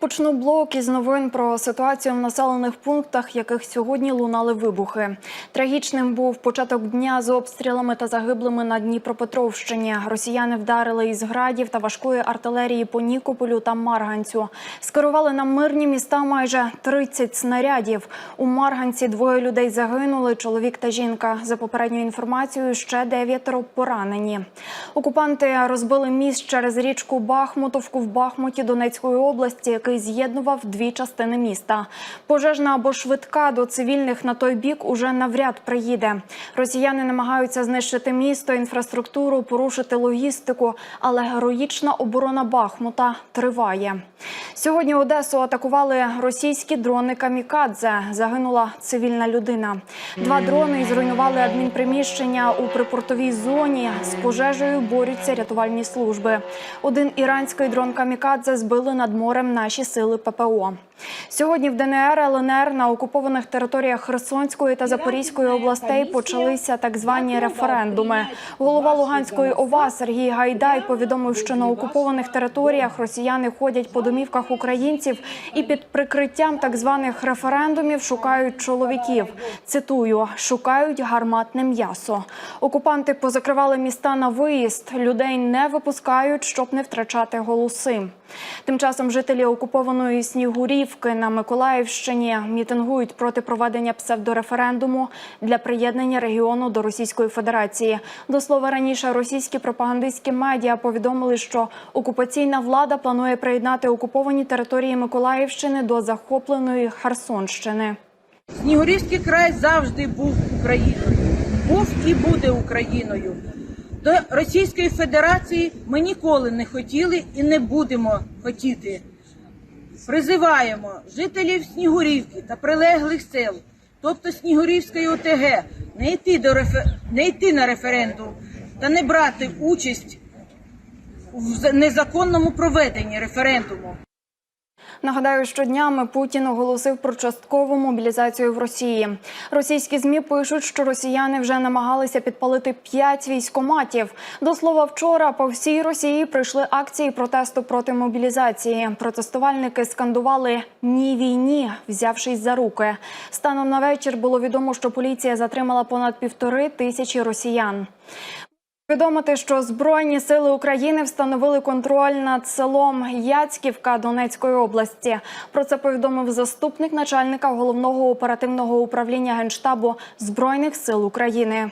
Почну блок із новин про ситуацію в населених пунктах, яких сьогодні лунали вибухи. Трагічним був початок дня з обстрілами та загиблими на Дніпропетровщині. Росіяни вдарили із градів та важкої артилерії по Нікополю та Марганцю. Скерували на мирні міста майже 30 снарядів. У Марганці двоє людей загинули. Чоловік та жінка. За попередньою інформацією, ще дев'ятеро поранені. Окупанти розбили міст через річку Бахмутовку в Бахмуті Донецької області, який з'єднував дві частини міста. Пожежна або швидка до цивільних на той бік уже навряд приїде. Росіяни намагаються знищити місто, інфраструктуру, порушити логістику, але героїчна оборона Бахмута триває. Сьогодні Одесу атакували російські дрони камікадзе. Загинула цивільна людина. Два дрони зруйнували адмінприміщення у припортовій зоні. З пожежею борються рятувальні служби. Один іранський дрон камікадзе збили над морем наші сили ППО. Сьогодні в ДНР, ЛНР на окупованих територіях Херсонської та Запорізької областей почалися так звані референдуми. Голова Луганської ОВА Сергій Гайдай повідомив, що на окупованих територіях росіяни ходять по домівках українців і під прикриттям так званих референдумів шукають чоловіків. Цитую: шукають гарматне м'ясо. Окупанти позакривали міста на виїзд. Людей не випускають, щоб не втрачати голоси. Тим часом жителі окупованої Снігурівки на Миколаївщині мітингують проти проведення псевдореферендуму для приєднання регіону до Російської Федерації. До слова раніше російські пропагандистські медіа повідомили, що окупаційна влада планує приєднати окуповані території Миколаївщини до захопленої Херсонщини. Снігурівський край завжди був Україною, був і буде Україною. До Російської Федерації ми ніколи не хотіли і не будемо хотіти. Призиваємо жителів Снігурівки та прилеглих сел, тобто Снігурівської ОТГ, не йти, до рефер... не йти на референдум та не брати участь в незаконному проведенні референдуму. Нагадаю, що днями Путін оголосив про часткову мобілізацію в Росії. Російські змі пишуть, що росіяни вже намагалися підпалити п'ять військоматів. До слова, вчора по всій Росії прийшли акції протесту проти мобілізації. Протестувальники скандували Ні війні, взявшись за руки. Станом на вечір було відомо, що поліція затримала понад півтори тисячі росіян. Відомити, що Збройні сили України встановили контроль над селом Яцьківка Донецької області. Про це повідомив заступник начальника головного оперативного управління генштабу Збройних сил України.